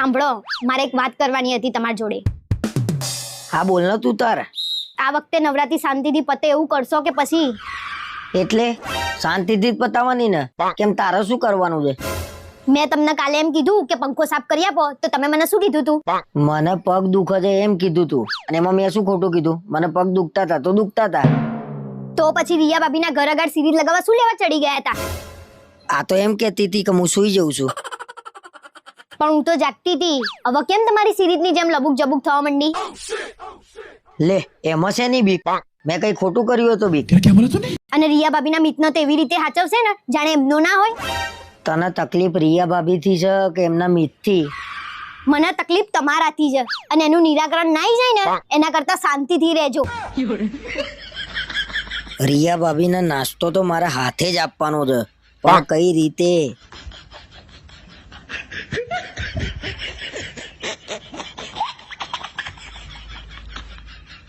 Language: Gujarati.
સાંભળો મારે એક વાત કરવાની હતી તમારી જોડે. હા બોલ ને તું તાર. આ વખતે નવરાત્રી શાંતિથી પતે એવું કરશો કે પછી? એટલે? શાંતિથી જ પતાવવાની ને? કેમ તારે શું કરવાનું છે? મેં તમને કાલે એમ કીધું કે પંખો સાફ કરી આપો તો તમે મને શું કીધું તું? મને પગ દુખે છે એમ કીધું તું. અને એમાં મેં શું ખોટું કીધું? મને પગ દુખતા હતા તો દુખતા હતા. તો પછી રિયા ભાભીના ઘર આગળ સિરીઝ લગાવવા શું લેવા ચડી ગયા હતા? આ તો એમ કહેતી હતી કે હું સુઈ જઉં છું. પણ હું તો જાગતી હતી હવે કેમ તમારી સિરીઝની જેમ લબુક જબુક થવા માંડી? લે એમાં છે નહીં બીક. મેં કઈ ખોટું કર્યું હતું બીક. અને રિયા ભાભીના મિતનો તો એવી રીતે હાચવશે ને જાણે એમનો ના હોય? તને તકલીફ રિયા ભાભી થી છે કે એમના મિતથી મને તકલીફ તમારાથી છે. અને એનું નિરાકરણ નાઈ જાય ને એના કરતા શાંતિથી રહેજો. રિયા ભાભીને નાસ્તો તો મારા હાથે જ આપવાનો છે. પણ કઈ રીતે?